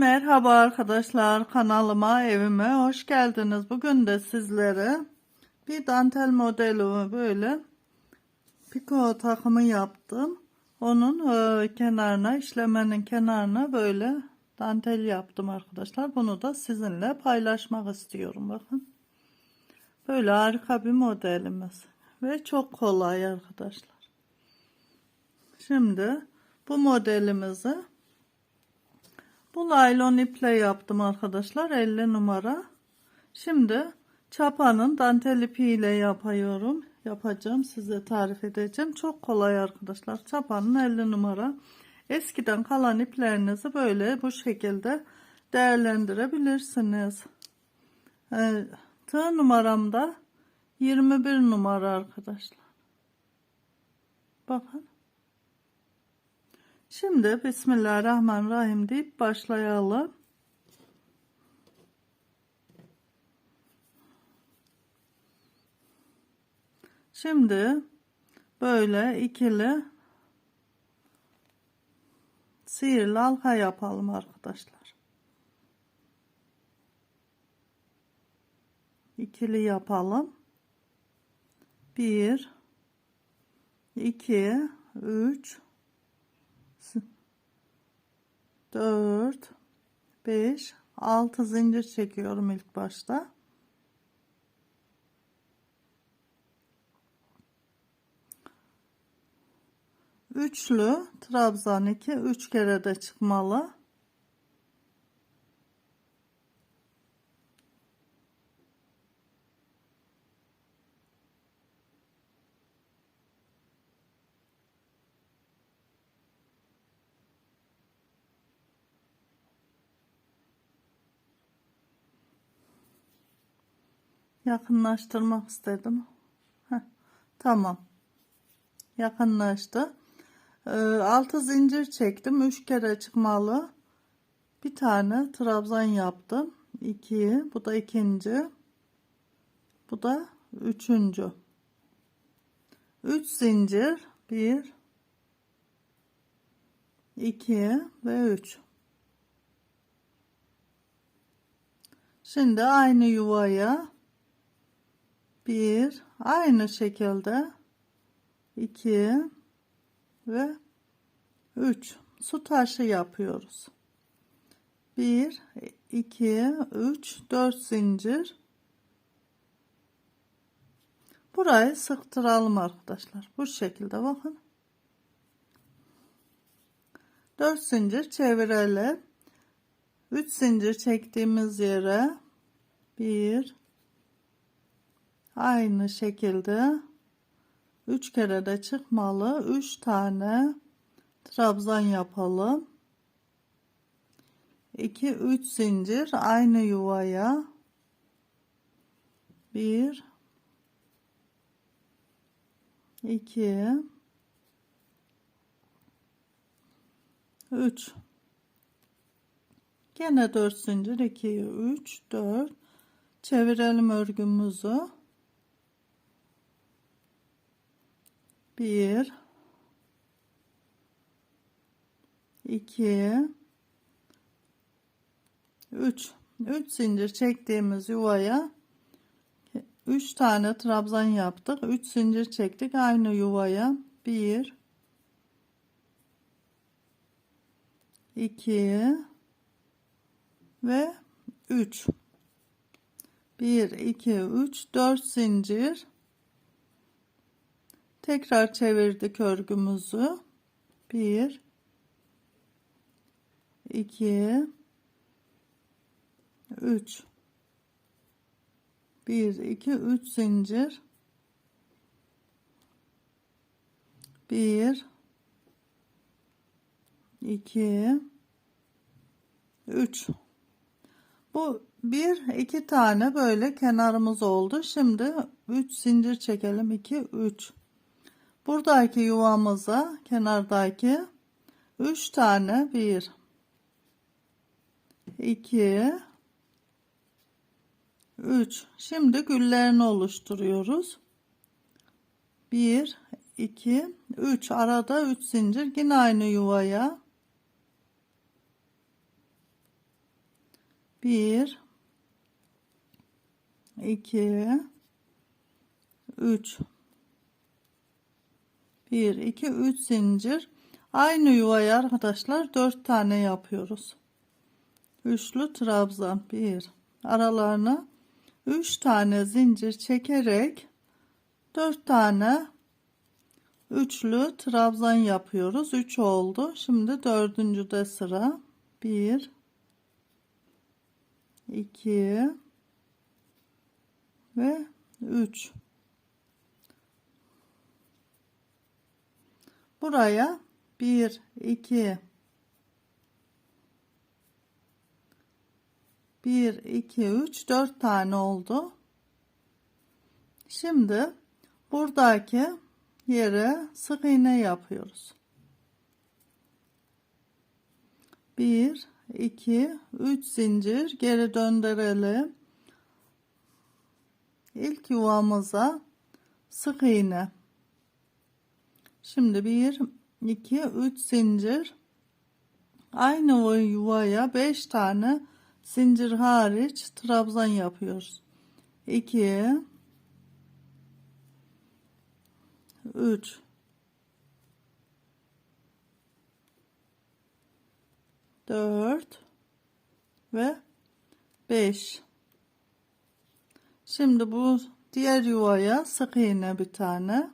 Merhaba arkadaşlar kanalıma evime hoş geldiniz. Bugün de sizlere bir dantel modeli böyle piko takımı yaptım. Onun e, kenarına işlemenin kenarına böyle dantel yaptım arkadaşlar. Bunu da sizinle paylaşmak istiyorum bakın. Böyle harika bir modelimiz ve çok kolay arkadaşlar. Şimdi bu modelimizi bu laylon iple yaptım arkadaşlar 50 numara. Şimdi çapanın dantel ipiyle yapıyorum. Yapacağım size tarif edeceğim. Çok kolay arkadaşlar. Çapanın 50 numara. Eskiden kalan iplerinizi böyle bu şekilde değerlendirebilirsiniz. Ee, tığ numaramda 21 numara arkadaşlar. Bakın. Şimdi Bismillahirrahmanirrahim deyip başlayalım. Şimdi böyle ikili sihirli halka yapalım arkadaşlar. İkili yapalım. 1 2 3 4 5 6 zincir çekiyorum ilk başta. Üçlü trabzan 2 3 kere de çıkmalı. Yakınlaştırmak istedim. Heh, tamam. Yakınlaştı. Ee, 6 zincir çektim. 3 kere çıkmalı. Bir tane trabzan yaptım. 2. Bu da ikinci. Bu da üçüncü. 3 zincir. 1 2 ve 3. Şimdi aynı yuvaya bir aynı şekilde iki ve üç su taşı yapıyoruz. Bir, iki, üç, dört zincir. Burayı sıktıralım arkadaşlar. Bu şekilde bakın. Dört zincir çevirelim. Üç zincir çektiğimiz yere bir aynı şekilde 3 kere de çıkmalı. 3 tane trabzan yapalım. 2 3 zincir aynı yuvaya. 1 2 3 Gene 4 zincir. 2 3 4 çevirelim örgümüzü 1 2 3 3 zincir çektiğimiz yuvaya 3 tane trabzan yaptık. 3 zincir çektik aynı yuvaya. 1 2 ve 3 1 2 3 4 zincir Tekrar çevirdik örgümüzü. 1 2 3 1 2 3 zincir. 1 2 3 bu bir iki tane böyle kenarımız oldu. Şimdi 3 zincir çekelim. 2 3 buradaki yuvamıza kenardaki 3 tane 1 2 3 şimdi güllerini oluşturuyoruz. 1 2 3 arada 3 zincir. Yine aynı yuvaya. 1 2 3 1 2 3 zincir. Aynı yuvaya arkadaşlar 4 tane yapıyoruz. Üçlü trabzan. 1 aralarına 3 tane zincir çekerek 4 tane üçlü trabzan yapıyoruz. 3 oldu. Şimdi dördüncüde sıra. 1 2 ve 3 buraya 1 2 1 2 3 4 tane oldu. Şimdi buradaki yere sık iğne yapıyoruz. 1 2 3 zincir geri döndürelim. İlk yuvamıza sık iğne şimdi 1 2 3 zincir. Aynı yuvaya 5 tane zincir hariç trabzan yapıyoruz. 2 3 4 ve 5 şimdi bu diğer yuvaya sık iğne bir tane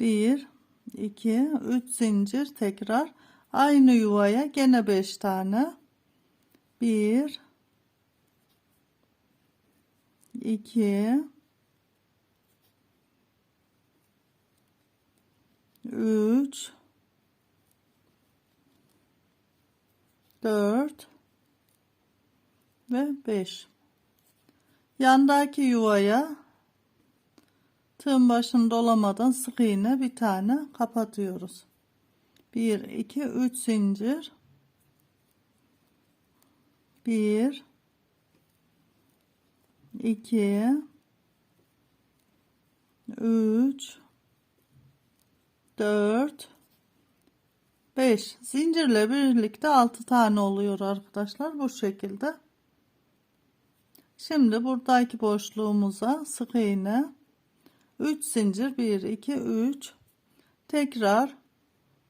bir iki üç zincir tekrar. Aynı yuvaya gene beş tane. Bir iki üç dört ve beş. Yandaki yuvaya tığın başını dolamadan sık iğne bir tane kapatıyoruz. 1 2 3 zincir. 1 2 3 4 5 zincirle birlikte 6 tane oluyor arkadaşlar bu şekilde. Şimdi buradaki boşluğumuza sık iğne 3 zincir 1 2 3 tekrar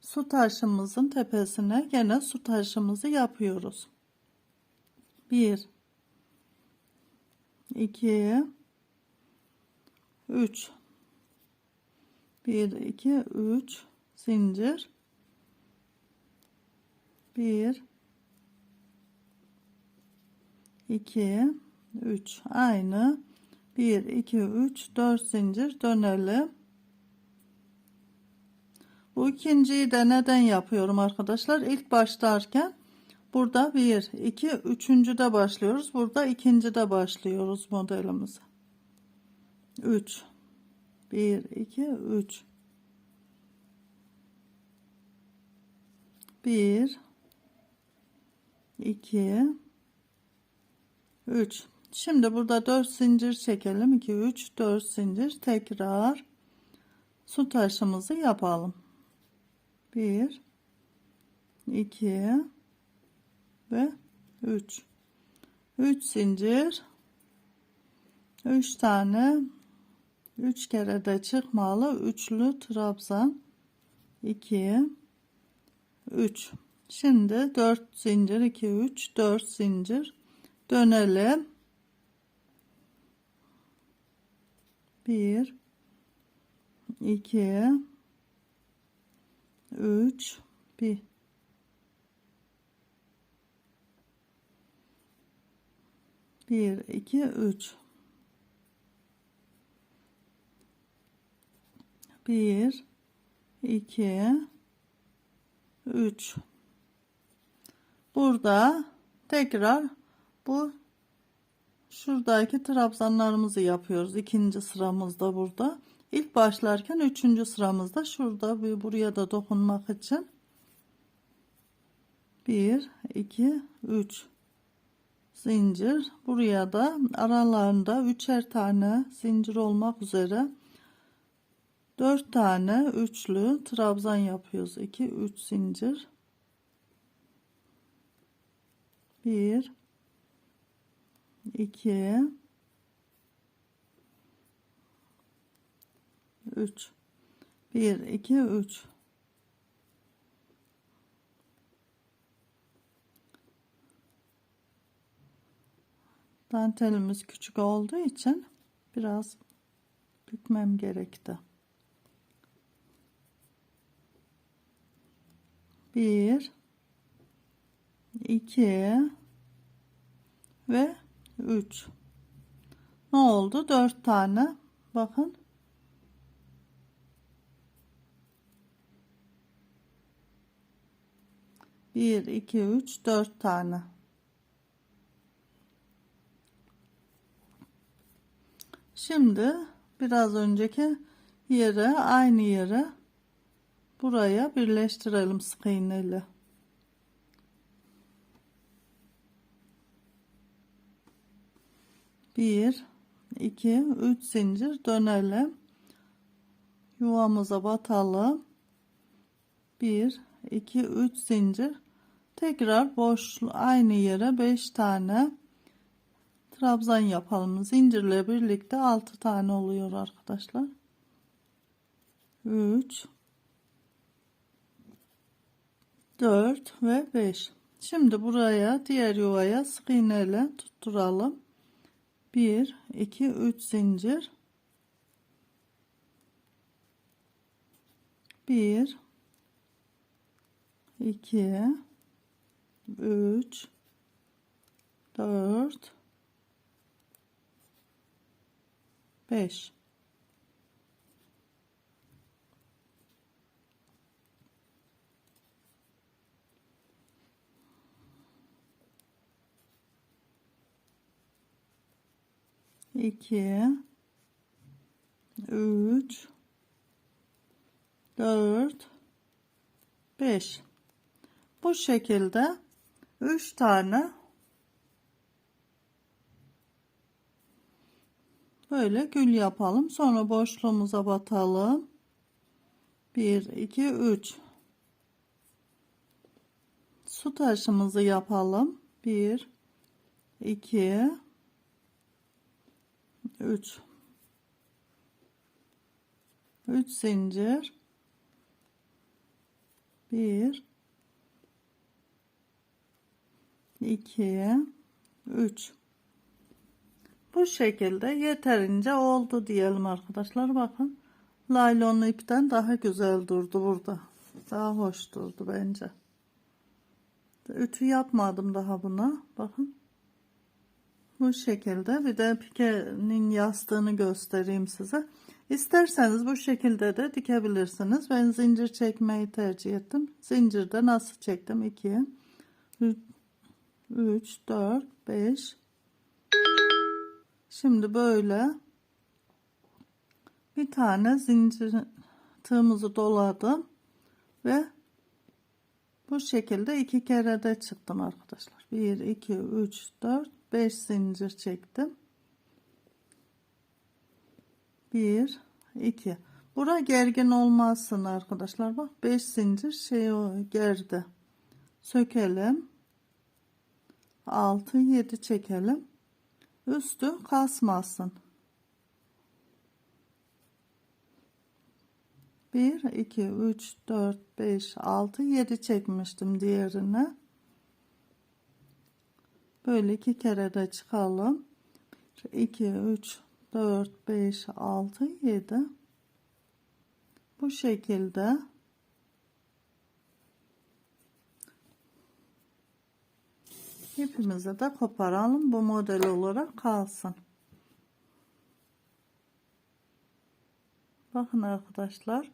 su taşımızın tepesine gene su taşımızı yapıyoruz. 1 2 3 1 2 3 zincir. 1 2 3 aynı 1 2 3 4 zincir dönelim. Bu ikinciyi de neden yapıyorum arkadaşlar? İlk başlarken burada 1 2 üçüncüde başlıyoruz. Burada ikincide başlıyoruz modelimize. 3 1 2 3 1 2 3 Şimdi burada 4 zincir çekelim. 2 3 4 zincir. Tekrar su taşımızı yapalım. 1 2 ve 3 3 zincir. 3 tane 3 kere de çıkmalı. Üçlü trabzan. 2 3 şimdi 4 zincir. 2 3 4 zincir. Dönelim 1 2 3 1 1 2 3 1 2 3 burada tekrar bu şuradaki trabzanlarımızı yapıyoruz. İkinci sıramızda burada. İlk başlarken üçüncü sıramızda şurada. Bir buraya da dokunmak için. 1 2 3 zincir. Buraya da aralarında üçer tane zincir olmak üzere 4 tane üçlü trabzan yapıyoruz. 2 3 zincir. 1 2 3 1 2 3 Dantelimiz küçük olduğu için biraz bükmem gerekti. Bir, iki ve üç. Ne oldu? Dört tane. Bakın. Bir, iki, üç, dört tane. Şimdi biraz önceki yere aynı yere buraya birleştirelim sık iğneyle. Bir, iki, üç zincir dönelim. Yuvamıza batalım. Bir, iki, üç zincir. Tekrar boş aynı yere beş tane trabzan yapalım. Zincirle birlikte 6 tane oluyor arkadaşlar. 3 4 ve 5. Şimdi buraya diğer yuvaya sık iğneyle tutturalım. 1 2 3 zincir. 1 2 3 4 5 2 3 4 5 bu şekilde 3 tane Böyle gül yapalım. Sonra boşluğumuza batalım. 1, 2, 3. Su taşımızı yapalım. 1, 2, 3. 3 zincir. 1, 2, 3. Bu şekilde yeterince oldu diyelim arkadaşlar. Bakın laylonlu ipten daha güzel durdu burada. Daha hoş durdu bence. Ütü yapmadım daha buna. Bakın. Bu şekilde bir de pikenin yastığını göstereyim size. İsterseniz bu şekilde de dikebilirsiniz. Ben zincir çekmeyi tercih ettim. Zincirde nasıl çektim? 2 3 4 5 Şimdi böyle bir tane zincir tığımızı doladım ve bu şekilde iki kere de çıktım arkadaşlar. 1 2 3 4 5 zincir çektim. 1 2 Bura gergin olmazsın arkadaşlar. Bak 5 zincir şey gerdi. Sökelim. 6 7 çekelim üstü kasmasın. 1 2 3 4 5 6 7 çekmiştim diğerine böyle iki kere de çıkalım 2 3 4 5 6 7 bu şekilde İpimizi de koparalım. Bu model olarak kalsın. Bakın arkadaşlar.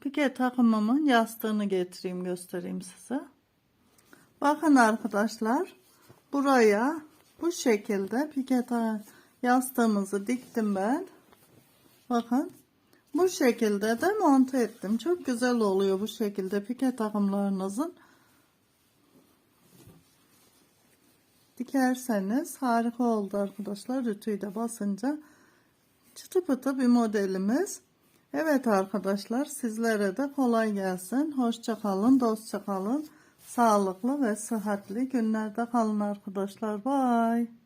Pike takımımın yastığını getireyim göstereyim size. Bakın arkadaşlar. Buraya bu şekilde pike yastığımızı diktim ben. Bakın. Bu şekilde de monte ettim. Çok güzel oluyor bu şekilde pike takımlarınızın dikerseniz harika oldu arkadaşlar. Rütüyü de basınca çıtı pıtı bir modelimiz. Evet arkadaşlar sizlere de kolay gelsin. Hoşça kalın, dostça kalın. Sağlıklı ve sıhhatli günlerde kalın arkadaşlar. Bye.